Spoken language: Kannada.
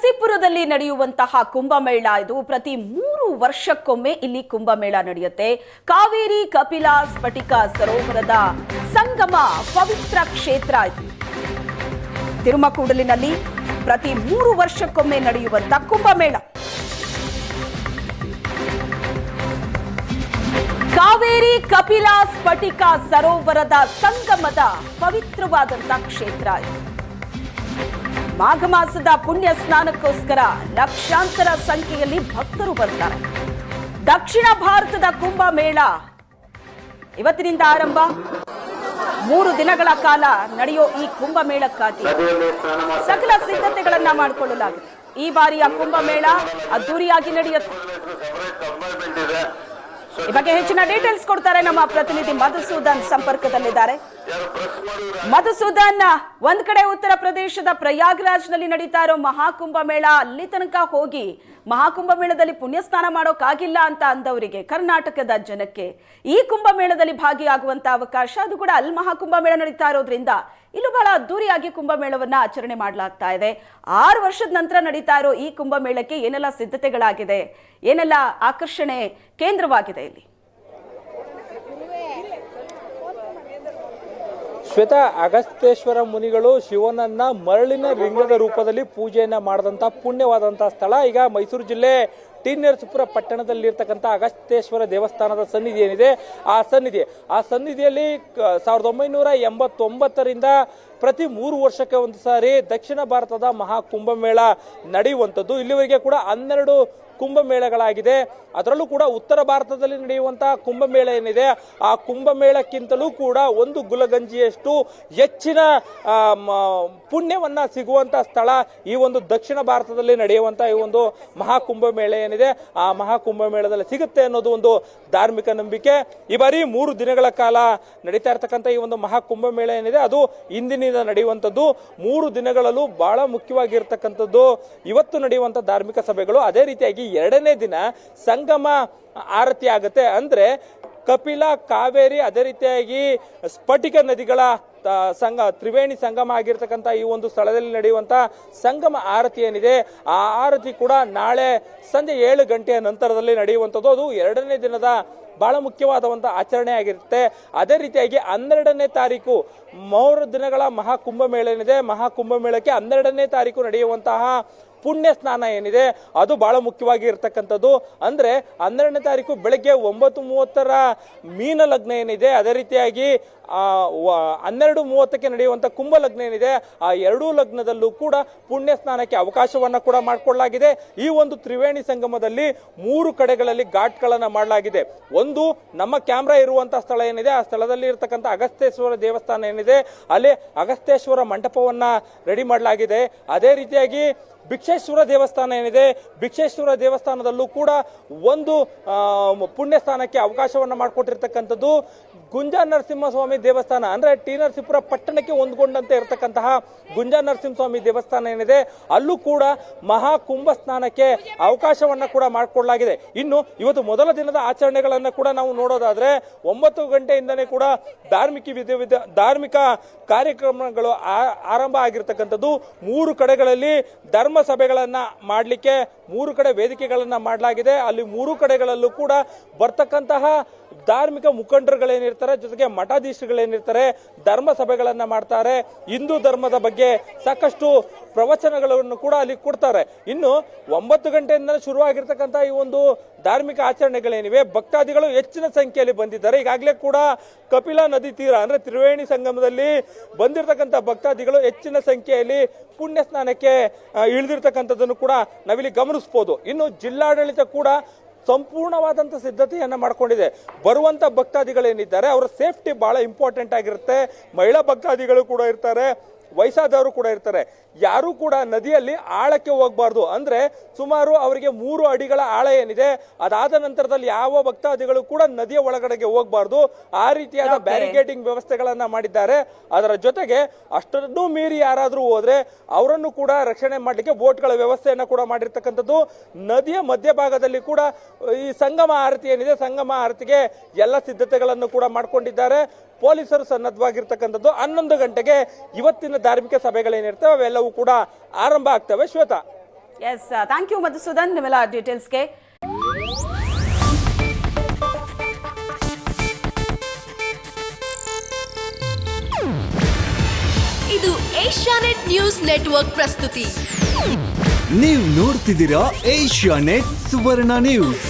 ನರಸೀಪುರದಲ್ಲಿ ನಡೆಯುವಂತಹ ಕುಂಭಮೇಳ ಇದು. ಪ್ರತಿ ಮೂರು ವರ್ಷಕ್ಕೊಮ್ಮೆ ಇಲ್ಲಿ ಕುಂಭಮೇಳ ನಡೆಯುತ್ತೆ. ಕಾವೇರಿ ಕಪಿಲಾ ಸ್ಫಟಿಕ ಸರೋವರದ ಸಂಗಮ ಪವಿತ್ರ ಕ್ಷೇತ್ರ ಇದು. ತಿರುಮಕೂಡಲಿನಲ್ಲಿ ಪ್ರತಿ ಮೂರು ವರ್ಷಕ್ಕೊಮ್ಮೆ ನಡೆಯುವಂತ ಕುಂಭಮೇಳ. ಕಾವೇರಿ ಕಪಿಲಾ ಸ್ಫಟಿಕ ಸರೋವರದ ಸಂಗಮದ ಪವಿತ್ರವಾದಂತ ಕ್ಷೇತ್ರ ಇದು. ಮಾಘ ಮಾಸದ ಪುಣ್ಯ ಸ್ನಾನಕ್ಕೋಸ್ಕರ ಲಕ್ಷಾಂತರ ಸಂಖ್ಯೆಯಲ್ಲಿ ಭಕ್ತರು ಬರ್ತಾರೆ. ದಕ್ಷಿಣ ಭಾರತದ ಕುಂಭಮೇಳ ಇವತ್ತಿನಿಂದ ಆರಂಭ. ಮೂರು ದಿನಗಳ ಕಾಲ ನಡೆಯೋ ಈ ಕುಂಭ ಮೇಳಕ್ಕಾಗಿ ಸಕಲ ಸಿದ್ಧತೆಗಳನ್ನ ಮಾಡಿಕೊಳ್ಳಲಾಗಿದೆ. ಈ ಬಾರಿಯ ಕುಂಭಮೇಳ ಅದ್ದೂರಿಯಾಗಿ ನಡೆಯುತ್ತೆ. ಈ ಬಗ್ಗೆ ಹೆಚ್ಚಿನ ಡೀಟೇಲ್ಸ್ ಕೊಡ್ತಾರೆ ನಮ್ಮ ಪ್ರತಿನಿಧಿ ಮಧುಸೂದನ್ ಸಂಪರ್ಕದಲ್ಲಿದ್ದಾರೆ. ಮಧುಸೂದನ್, ಒಂದ್ ಕಡೆ ಉತ್ತರ ಪ್ರದೇಶದ ಪ್ರಯಾಗ್ರಾಜ್ನಲ್ಲಿ ನಡೀತಾ ಇರೋ ಮಹಾಕುಂಭ ಮೇಳ ಅಲ್ಲಿ ತನಕ ಹೋಗಿ, ಮಹಾಕುಂಭ ಮೇಳದಲ್ಲಿ ಪುಣ್ಯ ಸ್ನಾನ ಮಾಡೋಕ್ಕಾಗಿಲ್ಲ ಅಂತ ಅಂದವರಿಗೆ ಕರ್ನಾಟಕದ ಜನಕ್ಕೆ. ಈ ಕುಂಭ ಮೇಳದಲ್ಲಿ ಭಾಗಿಯಾಗುವಂತ ಅವಕಾಶ, ಅದು ಕೂಡ ಅಲ್ಲಿ ಮಹಾಕುಂಭ ಮೇಳ ನಡೀತಾ ಇರೋದ್ರಿಂದ ಇಲ್ಲೂ ಬಹಳ ಅದ್ದೂರಿಯಾಗಿ ಕುಂಭಮೇಳವನ್ನ ಆಚರಣೆ ಮಾಡಲಾಗ್ತಾ ಇದೆ. ಆರು ವರ್ಷದ ನಂತರ ನಡೀತಾ ಇರೋ ಈ ಕುಂಭಮೇಳಕ್ಕೆ ಏನೆಲ್ಲ ಸಿದ್ಧತೆಗಳಾಗಿದೆ, ಏನೆಲ್ಲ ಆಕರ್ಷಣೆ ಕೇಂದ್ರವಾಗಿದೆ ಇಲ್ಲಿ? ಶ್ವೇತ, ಅಗಸ್ತ್ಯೇಶ್ವರ ಮುನಿಗಳು ಶಿವನನ್ನ ಮರಳಿನ ಲಿಂಗದ ರೂಪದಲ್ಲಿ ಪೂಜೆಯನ್ನ ಮಾಡಿದಂತ ಪುಣ್ಯವಾದಂತಹ ಸ್ಥಳ. ಈಗ ಮೈಸೂರು ಜಿಲ್ಲೆ ಟಿ ನರಸೀಪುರ ಪಟ್ಟಣದಲ್ಲಿರ್ತಕ್ಕಂಥ ಅಗಸ್ತ್ಯೇಶ್ವರ ದೇವಸ್ಥಾನದ ಸನ್ನಿಧಿ ಏನಿದೆ? ಆ ಸನ್ನಿಧಿ, ಆ ಸನ್ನಿಧಿಯಲ್ಲಿ ಸಾವಿರದ ಒಂಬೈನೂರ ಎಂಬತ್ತೊಂಬತ್ತರಿಂದ ಪ್ರತಿ ಮೂರು ವರ್ಷಕ್ಕೆ ಒಂದು ಸಾರಿ ದಕ್ಷಿಣ ಭಾರತದ ಮಹಾ ಕುಂಭಮೇಳ ನಡೆಯುವಂಥದ್ದು. ಇಲ್ಲಿವರೆಗೆ ಕೂಡ ಹನ್ನೆರಡು ಕುಂಭಮೇಳಗಳಾಗಿದೆ. ಅದರಲ್ಲೂ ಕೂಡ ಉತ್ತರ ಭಾರತದಲ್ಲಿ ನಡೆಯುವಂತಹ ಕುಂಭಮೇಳ ಏನಿದೆ, ಆ ಕುಂಭಮೇಳಕ್ಕಿಂತಲೂ ಕೂಡ ಒಂದು ಗುಲಗಂಜಿಯಷ್ಟು ಹೆಚ್ಚಿನ ಪುಣ್ಯವನ್ನ ಸಿಗುವಂತ ಸ್ಥಳ ಈ ಒಂದು ದಕ್ಷಿಣ ಭಾರತದಲ್ಲಿ ನಡೆಯುವಂತ ಈ ಒಂದು ಮಹಾಕುಂಭಮೇಳ ಏನಿದೆ, ಆ ಮಹಾಕುಂಭಮೇಳದಲ್ಲಿ ಸಿಗುತ್ತೆ ಅನ್ನೋದು ಒಂದು ಧಾರ್ಮಿಕ ನಂಬಿಕೆ. ಈ ಬಾರಿ ಮೂರು ದಿನಗಳ ಕಾಲ ನಡೀತಾ ಇರ್ತಕ್ಕಂಥ ಈ ಒಂದು ಮಹಾಕುಂಭಮೇಳ ಏನಿದೆ, ಅದು ಇಂದಿನಿಂದ ನಡೆಯುವಂಥದ್ದು ಮೂರು ದಿನಗಳಲ್ಲೂ ಬಹಳ ಮುಖ್ಯವಾಗಿರ್ತಕ್ಕಂಥದ್ದು. ಇವತ್ತು ನಡೆಯುವಂತ ಧಾರ್ಮಿಕ ಸಭೆಗಳು ಅದೇ ರೀತಿಯಾಗಿ ಎರಡನೇ ದಿನ ಸಂಗಮ ಆರತಿ ಆಗುತ್ತೆ. ಅಂದ್ರೆ ಕಪಿಲ, ಕಾವೇರಿ ಅದೇ ರೀತಿಯಾಗಿ ಸ್ಫಟಿಕ ನದಿಗಳ ಸಂಘ ತ್ರಿವೇಣಿ ಸಂಗಮ ಆಗಿರ್ತಕ್ಕಂಥ ಈ ಒಂದು ಸ್ಥಳದಲ್ಲಿ ನಡೆಯುವಂತ ಸಂಗಮ ಆರತಿ ಏನಿದೆ, ಆ ಆರತಿ ಕೂಡ ನಾಳೆ ಸಂಜೆ ಏಳು ಗಂಟೆಯ ನಂತರದಲ್ಲಿ ನಡೆಯುವಂಥದ್ದು. ಅದು ಎರಡನೇ ದಿನದ ಬಹಳ ಮುಖ್ಯವಾದಂಥ ಆಚರಣೆ ಆಗಿರುತ್ತೆ. ಅದೇ ರೀತಿಯಾಗಿ ಹನ್ನೆರಡನೇ ತಾರೀಕು ಮೂರು ದಿನಗಳ ಮಹಾಕುಂಭಮೇಳ ಏನಿದೆ ಮಹಾಕುಂಭಮೇಳಕ್ಕೆ ಹನ್ನೆರಡನೇ ತಾರೀಕು ನಡೆಯುವಂತಹ ಪುಣ್ಯ ಸ್ನಾನ ಏನಿದೆ, ಅದು ಬಹಳ ಮುಖ್ಯವಾಗಿ ಇರತಕ್ಕಂಥದ್ದು. ಅಂದ್ರೆ ಹನ್ನೆರಡನೇ ತಾರೀಕು ಬೆಳಗ್ಗೆ ಒಂಬತ್ತು ಮೂವತ್ತರ ಮೀನ ಲಗ್ನ ಏನಿದೆ, ಅದೇ ರೀತಿಯಾಗಿ ಹನ್ನೆರಡು ಮೂವತ್ತಕ್ಕೆ ನಡೆಯುವಂತ ಕುಂಭ ಲಗ್ನ ಏನಿದೆ, ಆ ಎರಡೂ ಲಗ್ನದಲ್ಲೂ ಕೂಡ ಪುಣ್ಯ ಸ್ನಾನಕ್ಕೆ ಅವಕಾಶವನ್ನ ಕೂಡ ಮಾಡಿಕೊಳ್ಳಲಾಗಿದೆ ಈ ಒಂದು ತ್ರಿವೇಣಿ ಸಂಗಮದಲ್ಲಿ ಮೂರು ಕಡೆಗಳಲ್ಲಿ ಘಾಟ್ಗಳನ್ನು ಮಾಡಲಾಗಿದೆ. ಒಂದು, ನಮ್ಮ ಕ್ಯಾಮ್ರಾ ಇರುವಂತ ಸ್ಥಳ ಏನಿದೆ, ಆ ಸ್ಥಳದಲ್ಲಿ ಇರತಕ್ಕಂಥ ಅಗಸ್ತೇಶ್ವರ ದೇವಸ್ಥಾನ ಏನಿದೆ, ಅಲ್ಲಿ ಅಗಸ್ತೇಶ್ವರ ಮಂಟಪವನ್ನ ರೆಡಿ ಮಾಡಲಾಗಿದೆ. ಅದೇ ರೀತಿಯಾಗಿ ಭಿಕ್ಷೇಶ್ವರ ದೇವಸ್ಥಾನ ಏನಿದೆ ಭಿಕ್ಷೇಶ್ವರ ದೇವಸ್ಥಾನದಲ್ಲೂ ಕೂಡ ಒಂದು ಪುಣ್ಯ ಸ್ಥಾನಕ್ಕೆ ಅವಕಾಶವನ್ನು ಮಾಡಿಕೊಟ್ಟಿರ್ತಕ್ಕಂಥದ್ದು. ಗುಂಜ ನರಸಿಂಹಸ್ವಾಮಿ ದೇವಸ್ಥಾನ ಅಂದ್ರೆ ಟಿ ನರಸೀಪುರ ಪಟ್ಟಣಕ್ಕೆ ಹೊಂದ್ಕೊಂಡಂತೆ ಇರತಕ್ಕಂತಹ ಗುಂಜ ನರಸಿಂಹಸ್ವಾಮಿ ದೇವಸ್ಥಾನ ಏನಿದೆ, ಅಲ್ಲೂ ಕೂಡ ಮಹಾ ಕುಂಭ ಸ್ನಾನಕ್ಕೆ ಅವಕಾಶವನ್ನ ಕೂಡ ಮಾಡಿಕೊಳ್ಳಲಾಗಿದೆ ಇನ್ನು ಇವತ್ತು ಮೊದಲ ದಿನದ ಆಚರಣೆಗಳನ್ನ ಕೂಡ ನಾವು ನೋಡೋದಾದ್ರೆ ಒಂಬತ್ತು ಗಂಟೆಯಿಂದನೇ ಕೂಡ ಧಾರ್ಮಿಕ ವಿಧ ವಿಧ, ಧಾರ್ಮಿಕ ಕಾರ್ಯಕ್ರಮಗಳು ಆರಂಭ ಆಗಿರ್ತಕ್ಕಂಥದ್ದು. ಮೂರು ಕಡೆಗಳಲ್ಲಿ ಧರ್ಮ ಸಭೆಗಳನ್ನ ಮಾಡಲಿಕ್ಕೆ ಮೂರು ಕಡೆ ವೇದಿಕೆಗಳನ್ನ ಮಾಡಲಾಗಿದೆ. ಅಲ್ಲಿ ಮೂರು ಕಡೆಗಳಲ್ಲೂ ಕೂಡ ಬರ್ತಕ್ಕಂತಹ ಧಾರ್ಮಿಕ ಮುಖಂಡರುಗಳೇನಿರ್ತಾರೆ, ಜೊತೆಗೆ ಮಠಾಧೀಶಗಳೇನಿರ್ತಾರೆ ಧರ್ಮ ಸಭೆಗಳನ್ನು ಮಾಡ್ತಾರೆ. ಹಿಂದೂ ಧರ್ಮದ ಬಗ್ಗೆ ಸಾಕಷ್ಟು ಪ್ರವಚನಗಳನ್ನು ಕೂಡ ಅಲ್ಲಿ ಕೊಡ್ತಾರೆ. ಇನ್ನು ಒಂಬತ್ತು ಗಂಟೆಯಿಂದ ಶುರುವಾಗಿರ್ತಕ್ಕಂಥ ಈ ಒಂದು ಧಾರ್ಮಿಕ ಆಚರಣೆಗಳೇನಿವೆ, ಭಕ್ತಾದಿಗಳು ಹೆಚ್ಚಿನ ಸಂಖ್ಯೆಯಲ್ಲಿ ಬಂದಿದ್ದಾರೆ. ಈಗಾಗಲೇ ಕೂಡ ಕಪಿಲಾ ನದಿ ತೀರ, ಅಂದರೆ ತ್ರಿವೇಣಿ ಸಂಗಮದಲ್ಲಿ ಬಂದಿರತಕ್ಕಂಥ ಭಕ್ತಾದಿಗಳು ಹೆಚ್ಚಿನ ಸಂಖ್ಯೆಯಲ್ಲಿ ಪುಣ್ಯ ಸ್ನಾನಕ್ಕೆ ಇಳಿದಿರ್ತಕ್ಕಂಥದ್ದನ್ನು ಕೂಡ ನಾವಿಲ್ಲಿ ಗಮನಿಸ್ಬೋದು. ಇನ್ನು ಜಿಲ್ಲಾಡಳಿತ ಕೂಡ ಸಂಪೂರ್ಣವಾದಂಥ ಸಿದ್ಧತೆಯನ್ನು ಮಾಡಿಕೊಂಡಿದೆ. ಬರುವಂಥ ಭಕ್ತಾದಿಗಳೇನಿದ್ದಾರೆ ಅವರ ಸೇಫ್ಟಿ ಭಾಳ ಇಂಪಾರ್ಟೆಂಟ್ ಆಗಿರುತ್ತೆ. ಮಹಿಳಾ ಭಕ್ತಾದಿಗಳು ಕೂಡ ಇರ್ತಾರೆ. ವಯಸ್ಸಾದವರು ಕೂಡ ಇರ್ತಾರೆ. ಯಾರೂ ಕೂಡ ನದಿಯಲ್ಲಿ ಆಳಕ್ಕೆ ಹೋಗಬಾರ್ದು. ಅಂದ್ರೆ ಸುಮಾರು ಅವರಿಗೆ ಮೂರು ಅಡಿಗಳ ಆಳ ಏನಿದೆ ಅದಾದ ನಂತರದಲ್ಲಿ ಯಾವ ಭಕ್ತಾದಿಗಳು ಕೂಡ ನದಿಯ ಒಳಗಡೆಗೆ ಹೋಗಬಾರ್ದು. ಆ ರೀತಿಯಾದ. ಬ್ಯಾರಿಕೇಡಿಂಗ್ ವ್ಯವಸ್ಥೆಗಳನ್ನ ಮಾಡಿದ್ದಾರೆ. ಅದರ ಜೊತೆಗೆ ಅಷ್ಟನ್ನು ಮೀರಿ ಯಾರಾದರೂ ಹೋದರೆ ಅವರನ್ನು ಕೂಡ ರಕ್ಷಣೆ ಮಾಡಲಿಕ್ಕೆ ಬೋಟ್ಗಳ ವ್ಯವಸ್ಥೆಯನ್ನ ಕೂಡ ಮಾಡಿರ್ತಕ್ಕಂಥದ್ದು. ನದಿಯ ಮಧ್ಯಭಾಗದಲ್ಲಿ ಕೂಡ ಈ ಸಂಗಮ ಆರತಿ ಏನಿದೆ ಸಂಗಮ ಆರತಿಗೆ ಎಲ್ಲ ಸಿದ್ಧತೆಗಳನ್ನು ಕೂಡ ಮಾಡ್ಕೊಂಡಿದ್ದಾರೆ. ಪೊಲೀಸರು ಸನ್ನದ್ಧವಾಗಿರ್ತಕ್ಕಂಥದ್ದು. ಹನ್ನೊಂದು ಗಂಟೆಗೆ ಇವತ್ತಿನ ಧಾರ್ಮಿಕ ಸಭೆಗಳೇನಿರ್ತವೆ ಅವೆಲ್ಲವೂ ಕೂಡ ಆರಂಭ ಆಗ್ತವೆ. Shweta. Yes thank you Madhusudan. ನಿಮ್ಮೆಲ್ಲ ಡೀಟೇಲ್ಸ್ಗೆ ಇದು ಏಷ್ಯಾನೆಟ್ ನ್ಯೂಸ್ ನೆಟ್ವರ್ಕ್ ಪ್ರಸ್ತುತಿ. ನೀವು ನೋಡ್ತಿದ್ದೀರಾ ಏಷ್ಯಾ ನೆಟ್ ಸುವರ್ಣ ನ್ಯೂಸ್.